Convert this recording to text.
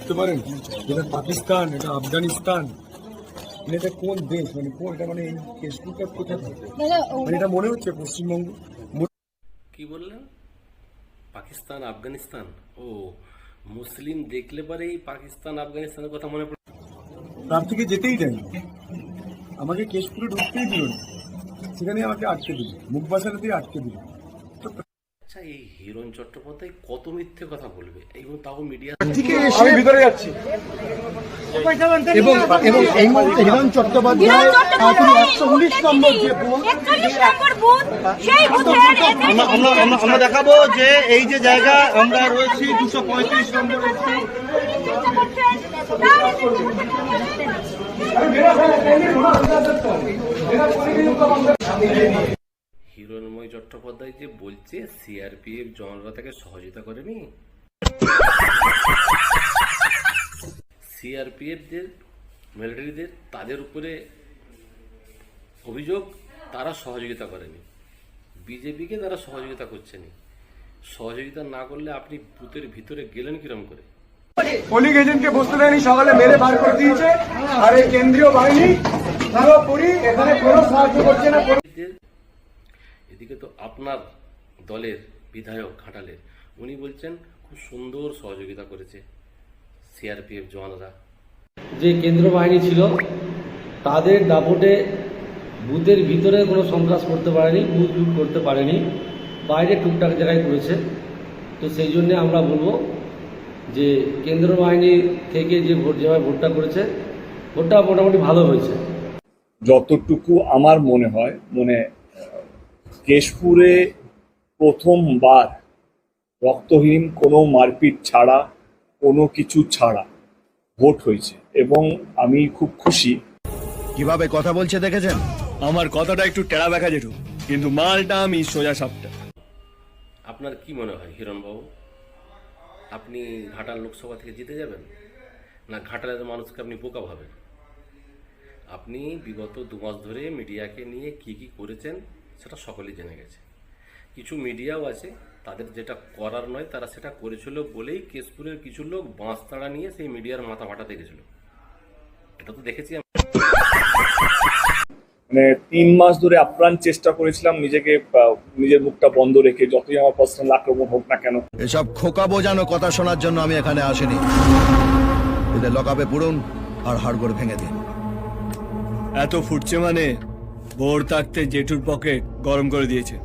বুঝতে পারেন? এটা পাকিস্তান এটা আফগানিস্তান মানে এটা কোন দেশ? মানে কোন এটা মানে এই ফেসবুকটা কোথায় থাকে? মানে এটা মনে হচ্ছে পশ্চিমবঙ্গ? কি বললেন? পাকিস্তান আফগানিস্তান? ও মুসলিম দেখলে পরেই পাকিস্তান আফগানিস্তানের কথা মনে পড়ে তার থেকে যেতেই দেয়নি আমাকে কেশপুরে ঢুকতেই দিল সেখানে আমাকে আটকে দিল। মুখ দিয়ে আটকে দিল। আচ্ছা এই হিরণ চট্টোপাধ্যায় কত মিথ্যে কথা বলবে? এবং তাও মিডিয়া আমি ভিতরে যাচ্ছি। এবং এবং এই মুহূর্তে হিরণ চট্টোপাধ্যায় তিনি একশো উনিশ নম্বর যে বুথের আমরা আমরা দেখাবো যে এই যে জায়গা আমরা রয়েছি দুশো পঁয়ত্রিশ নম্বর হিরণময় চট্টোপাধ্যায় যে বলছে সিআরপিএফ জওয়ানরা তাকে সহযোগিতা করেনি? সিআরপিএফদের মিলিটারিদের তাদের উপরে অভিযোগ তারা সহযোগিতা করেনি। বিজেপিকে তারা সহযোগিতা করছেনি। সহযোগিতা না করলে আপনি বুথের ভিতরে গেলেন কিরম করে? পোলিং এজেন্টকে বসতে দেয়নি সকালে মেরে বার করে দিয়েছে। আর এই কেন্দ্রীয় বাহিনী পুরোপুরি এখানে কোনো সাহায্য করছে না। এদিকে তো আপনার দলের বিধায়ক ঘাটালের উনি বলছেন খুব সুন্দর সহযোগিতা করেছে সিআরপিএফ জওয়ানরা। যে কেন্দ্র বাহিনী ছিল তাদের দাপটে বুথের ভিতরে কোনো সন্ত্রাস করতে পারেনি বুথ লুট করতে পারেনি বাইরে টুকটাক জায়গায় করেছে। তো সেই জন্যে আমরা বলব যে কেন্দ্র বাহিনী থেকে যে ভোট যেভাবে ভোটটা করেছে ভোটটা মোটামুটি ভালো হয়েছে। যতটুকু আমার মনে হয় মানে কেশপুরে প্রথমবার রক্তহীন কোনো মারপিট ছাড়া কোনো কিছু ছাড়া ভোট হয়েছে এবং আমি খুব খুশি। কীভাবে কথা বলছে দেখেছেন? আমার কথাটা একটু টেরা দেখা যেত কিন্তু মালটা আমি সোজা সাপটা। আপনার কি মনে হয় হিরণবাবু? আপনি ঘাটাল লোকসভা থেকে জিতে যাবেন? না ঘাটালের মানুষকে আপনি বোকা ভাবেন? আপনি বিগত দু মাস ধরে মিডিয়াকে নিয়ে কি কি করেছেন? সেটা সকলেই জেনে গেছে। কিছু মিডিয়াও আছে তাদের যেটা করার নয় তারা সেটা করেছিল বলেই কেশপুরের কিছু লোক বাঁশ তাড়া নিয়ে সেই মিডিয়ার মাথা ফাটাতে গেছিল এটা তো দেখেছি। মানে তিন মাস ধরে আপ্রাণ চেষ্টা করেছিলাম নিজেকে নিজের মুখটা বন্ধ রেখে যতই আমার পার্সোনাল আক্রমণ হোক না কেন। এসব খোকা বোঝানো কথা শোনার জন্য আমি এখানে আসিনি। এদের লকাপে পুরুন আর হাড়গোড় ভেঙে দিন। এত ফুটছে মানে ভোর থাকতে জেঠুর পকেট গরম করে দিয়েছে।